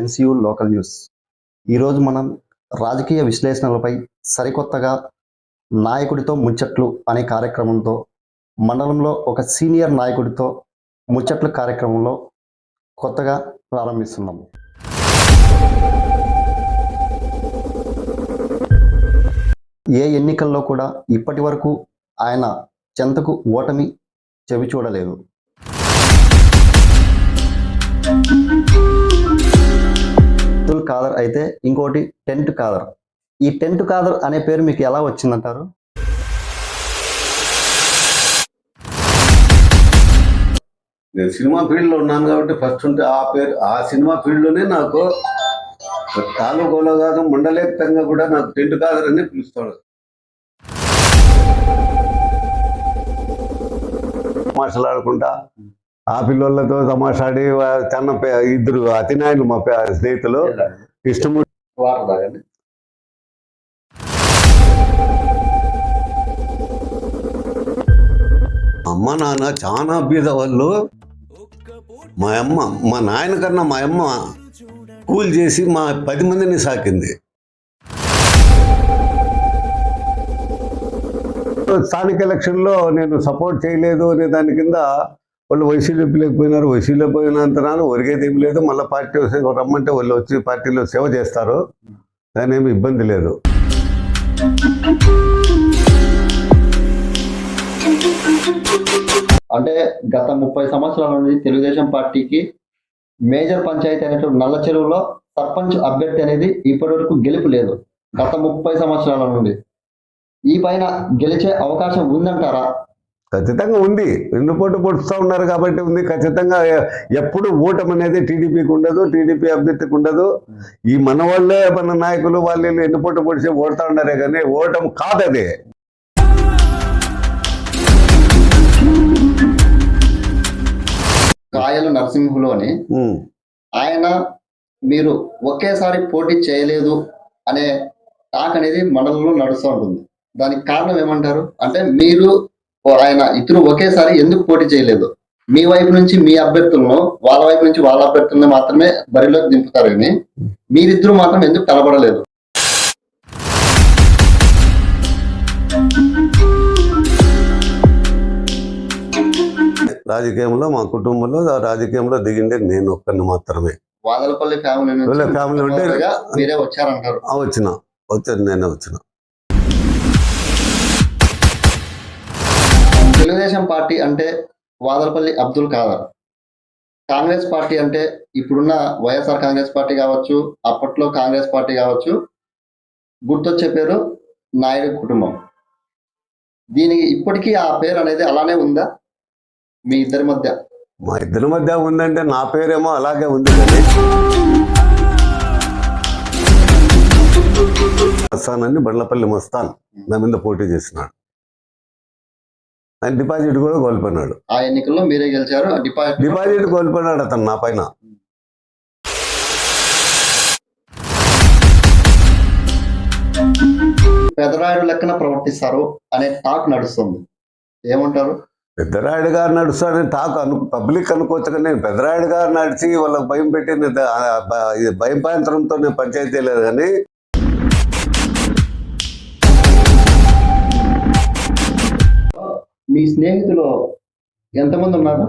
NCU local news. ఈరోజు మనం రాజకీయ విశ్లేషణలపై సరికొత్తగా నాయకుడితో ముచ్చట్లు అనే కార్యక్రమంతో మండలంలో ఒక సీనియర్ నాయకుడితో ముచ్చట్లు కార్యక్రమంలో కొత్తగా ప్రారంభిస్తున్నాము. ఏ ఎన్నికల్లో కూడా ఇప్పటి వరకు ఆయన చెంతకు ఓటమి చెవి చూడలేదు అబ్దుల్ ఖాదర్ అయితే ఇంకోటి టెంట్ ఖాదర్ ఈ టెంట్ ఖాదర్ అనే పేరు మీకు ఎలా వచ్చిందంటారు? నేను సినిమా ఫీల్డ్లో ఉన్నాను కాబట్టి ఫస్ట్ ఉంటే ఆ పేరు ఆ సినిమా ఫీల్డ్లోనే నాకు తాలూకాలో కాదు మండలేతంగా కూడా నాకు టెంట్ కాదరని పిలుస్తాడు. మాట్లాడుకుంటా ఆ పిల్లలతో తమాషాడి చిన్న పే- ఇద్దరు అతినాయకులు మా స్నేహితులు. ఇష్టము అమ్మ నాన్న చాలా బీద వాళ్ళు. మా అమ్మ మా నాయన కన్నా మా అమ్మ కూలి చేసి మా పది మందిని సాకింది. స్థానిక ఎలక్షన్లో నేను సపోర్ట్ చేయలేదు అనే దాని కింద వాళ్ళు వైసీపీ లేకపోయినారు వైసీపీలో పోయినంతనాలు ఒరిగేది ఏం లేదు. మళ్ళీ పార్టీ వస్తే రమ్మంటే వాళ్ళు వచ్చి పార్టీలో సేవ చేస్తారు. దాని ఏమి ఇబ్బంది లేదు. అంటే గత ముప్పై సంవత్సరాల నుండి తెలుగుదేశం పార్టీకి మేజర్ పంచాయతీ అనేటువంటి నల్ల చెరువులో సర్పంచ్ అభ్యర్థి అనేది ఇప్పటి వరకు గెలుపు లేదు. గత ముప్పై సంవత్సరాల నుండి. ఈ పైన గెలిచే అవకాశం ఉందంటారా? ఖచ్చితంగా ఉంది. వెన్నుపోటు పొడుస్తూ ఉన్నారు కాబట్టి ఉంది. ఖచ్చితంగా ఎప్పుడు ఓటమి అనేది టీడీపీకి ఉండదు టీడీపీ అభ్యర్థికి ఉండదు. ఈ మన వాళ్ళే మన నాయకులు వాళ్ళు ఎన్నుపోటు పొడిచి ఓడుతూ ఉన్నారే కానీ ఓటమి కాదు అది కాయలు నరసింహులోని. ఆయన మీరు ఒకేసారి పోటీ చేయలేదు అనే టాక్ అనేది మండలంలో నడుస్తూ ఉంటుంది. దానికి కారణం ఏమంటారు? అంటే మీరు ఆయన ఇద్దరు ఒకేసారి ఎందుకు పోటీ చేయలేదు? మీ వైపు నుంచి మీ అభ్యర్థులను వాళ్ళ వైపు నుంచి వాళ్ళ అభ్యర్థులను మాత్రమే బరిలోకి దింపుతారు కానీ మీరిద్దరు మాత్రం ఎందుకు కలబడలేదు రాజకీయంలో మా కుటుంబంలో రాజకీయంలో దిగిండే నేను ఒక్కరిని మాత్రమే. వాదలపల్లి ఫ్యామిలీ ఫ్యామిలీ ఉంటే- మీరే వచ్చారంటారు. ఆ వచ్చిన. వచ్చాను నేనే వచ్చిన. తెలుగుదేశం పార్టీ అంటే వాదలపల్లి అబ్దుల్ ఖాదర్. కాంగ్రెస్ పార్టీ అంటే ఇప్పుడున్న వైఎస్ఆర్ కాంగ్రెస్ పార్టీ కావచ్చు అప్పట్లో కాంగ్రెస్ పార్టీ కావచ్చు గుర్తొచ్చే పేరు నాయుడు కుటుంబం. దీనికి ఇప్పటికీ ఆ పేరు అనేది అలానే ఉందా? మీ ఇద్దరి మధ్య? మా ఇద్దరి మధ్య ఉందంటే నా పేరేమో అలాగే ఉంది కానీ మస్తానని బండ్లపల్లి మస్తాన్. నా మీద పోటీ చేసినాడు ఆయన డిపాజిట్ కూడా కోల్పోయినాడు. ఆ ఎన్నికల్లో మీరే గెలిచారు డిపాజిట్ డిపాజిట్ కోల్పోయినాడు అతను నా పైన. పెదరాయుడు లెక్కన ప్రవర్తిస్తారు అనే టాక్ నడుస్తుంది. ఏమంటారు? పెద్దరాయుడు గారు నడుస్తాడని టాక్ అను పబ్లిక్ అనుకోవచ్చు కానీ నేను పెద్దరాయుడు గారు నడిచి వాళ్ళకి భయం పెట్టింది భయం పాయంత్రంతో నేను పంచాయతీ లేదు కానీ మీ స్నేహితులు ఎంతమంది ఉన్నారు?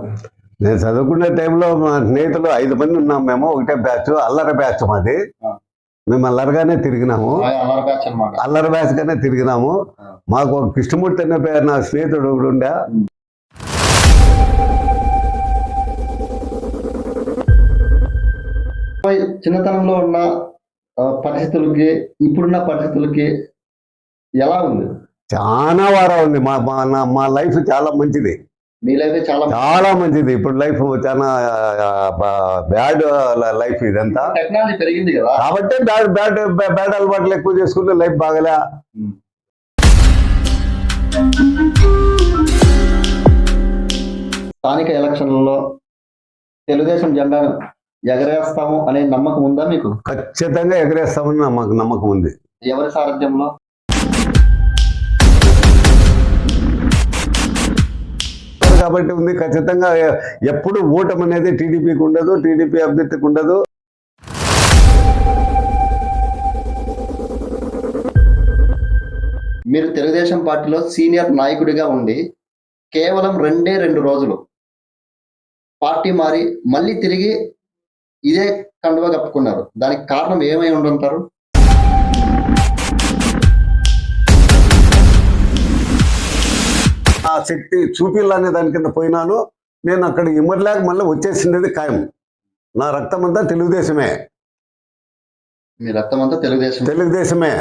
నేను చదువుకునే టైంలో మా స్నేహితులు ఐదు మంది ఉన్నాం మేము. ఒకటే బ్యాచ్ అల్లరి బ్యాచ్ మాది. మేము అల్లరిగానే తిరిగినాము. అల్లరి బ్యాచ్ గానే తిరిగినాము. మాకు ఒక కృష్ణమూర్తి అనే పేరు నా స్నేహితుడు ఒకడు ఉండే. చిన్నతనంలో ఉన్న పరిస్థితులకి ఇప్పుడున్న పరిస్థితులకి ఎలా ఉంది? చాలా వారా ఉంది మా మా మా లైఫ్ చాలా మంచిది. మీ లైఫ్ చాలా చాలా మంచిది. ఇప్పుడు లైఫ్ చాలా బ్యాడ్ లైఫ్ ఇదంతా. టెక్నాలజీ పెరిగింది కదా. కాబట్టి బ్యాడ్ బ్యాడ్ బ్యాడ్ అలవాట్లు ఎక్కువ చేసుకుంటే లైఫ్ బాగలే. స్థానిక ఎలక్షన్లలో తెలుగుదేశం జెండా ఎగరేస్తాము అనే నమ్మకం ఉందా మీకు? ఖచ్చితంగా ఎగరేస్తామని మాకు నమ్మకం ఉంది. ఎవరి సారథ్యంలో? కాబట్టి ఉంది. ఖచ్చితంగా ఎప్పుడు ఓటమి అనేది టీడీపీకి ఉండదు టీడీపీ అభ్యర్థికి ఉండదు. మీరు తెలుగుదేశం పార్టీలో సీనియర్ నాయకుడిగా ఉండి కేవలం రెండే రెండు రోజులు పార్టీ మారి మళ్ళీ తిరిగి ఇదే కండువా కప్పుకున్నారు. దానికి కారణం ఏమై ఉండుంటారు? ఆ శక్తి చూపిల్లనే దాని కింద పోయినాను. నేను అక్కడ ఇమ్మర్లేక మళ్ళీ వచ్చేసిండేది ఖాయం. నా రక్తం అంతా తెలుగుదేశమే. మీ రక్తం అంతా తెలుగుదేశం తెలుగుదేశమే.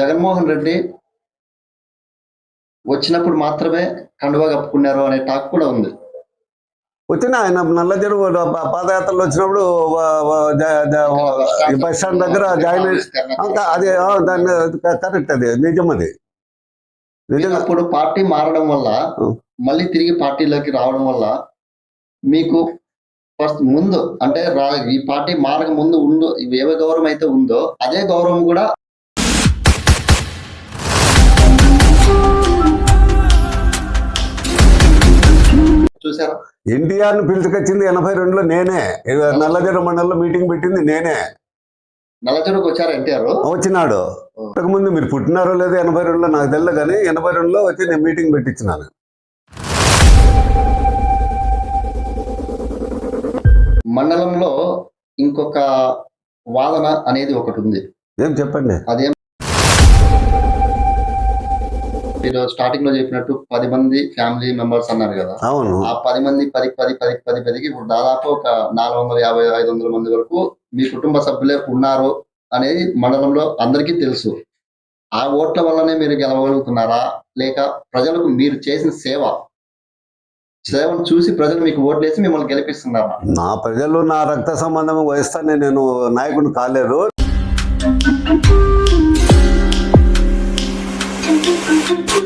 జగన్మోహన్ రెడ్డి వచ్చినప్పుడు మాత్రమే కండువా కప్పుకున్నారు అనే టాక్ కూడా ఉంది. వచ్చిన ఆయన నల్ల చెరువు పాదయాత్రలు వచ్చినప్పుడు బస్ స్టాండ్ దగ్గర జాయిన్ అది దాన్ని కరెక్ట్ అది నిజం అది నిజంగా అప్పుడు పార్టీ మారడం వల్ల. మళ్ళీ తిరిగి పార్టీలోకి రావడం వల్ల మీకు ఫస్ట్ ముందు అంటే ఈ పార్టీ మారక ముందు ఉందో ఇవి ఏ గౌరవం అయితే ఉందో అదే గౌరవం కూడా చూసారా ఎన్టీఆర్ను పిలుచుకొచ్చింది ఎనభై రెండులో నేనే. ఇది నల్లజెరువు మండలంలో మీటింగ్ పెట్టింది నేనే. నల్లచెరుకు వచ్చారా ఎన్టీఆర్? వచ్చినాడు. ముందు మీరు పుట్టినారో లేదో ఎనభై రెండులో నాకు తెలియదు కానీ ఎనభై రెండులో వచ్చి నేను మీటింగ్ పెట్టించినాను మండలంలో ఇంకొక వాదన అనేది ఒకటి ఉంది. ఏం చెప్పండి? అదేం మీరు స్టార్టింగ్లో చెప్పినట్టు పది మంది ఫ్యామిలీ మెంబర్స్ అన్నారు కదా. అవును. ఆ పది మంది పది పది పది పది పదికి ఇప్పుడు దాదాపు ఒక నాలుగు వందల యాభై ఐదు వందల మంది వరకు మీ కుటుంబ సభ్యులే ఉన్నారు అనేది మండలంలో అందరికీ తెలుసు. ఆ ఓట్ల వల్లనే మీరు గెలవగలుగుతున్నారా? లేక ప్రజలకు మీరు చేసిన సేవ సేవను చూసి ప్రజలు మీకు ఓట్లేసి మిమ్మల్ని గెలిపిస్తున్నారా? నా ప్రజలు నా రక్త సంబంధం వహిస్తానే నేను నాయకుని కాలేదు.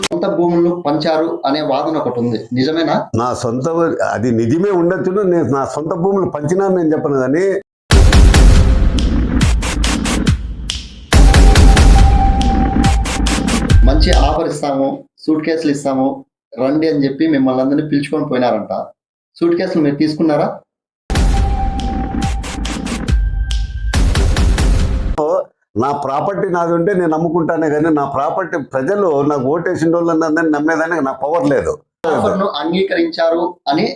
సొంత భూములను పంచారు అనే వాదన ఒకటి ఉంది. నిజమేనా? నా సొంత అది నిజమే ఉండొచ్చును నేను నా సొంత భూములు పంచినా నేను చెప్పను కానీ మంచి ఆఫర్ ఇస్తాము సూట్ కేసులు ఇస్తాము రండి అని చెప్పి మిమ్మల్ని అందరినీ పిలుచుకొని పోయినారంట. సూట్ కేసులు మీరు తీసుకున్నారా? నా ప్రాపర్టీ నాది ఉంటే నేను నమ్ముకుంటానే కానీ నా ప్రాపర్టీ ప్రజలు నాకు ఓటేసిన వాళ్ళందరినీ నమ్మేదానికి నా పవర్ లేదు. అంగీకరించారు అని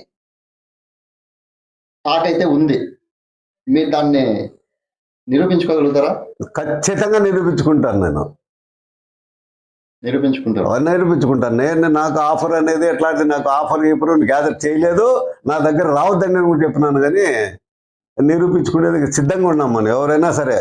టాక్ అయితే ఉంది. మీరు దాన్ని నిరూపించుకోగలుగుతారా? ఖచ్చితంగా నిరూపించుకుంటాను నేను. నిరూపించుకుంటారు. నిరూపించుకుంటాను. నేను నాకు ఆఫర్ అనేది ఎట్లాంటి నాకు ఆఫర్ ఇప్పుడు గ్యాదర్ చేయలేదు. నా దగ్గర రావద్దని నేను కూడా చెప్పినాను కానీ నిరూపించుకునేది సిద్ధంగా ఉన్నాం మనం. ఎవరైనా సరే.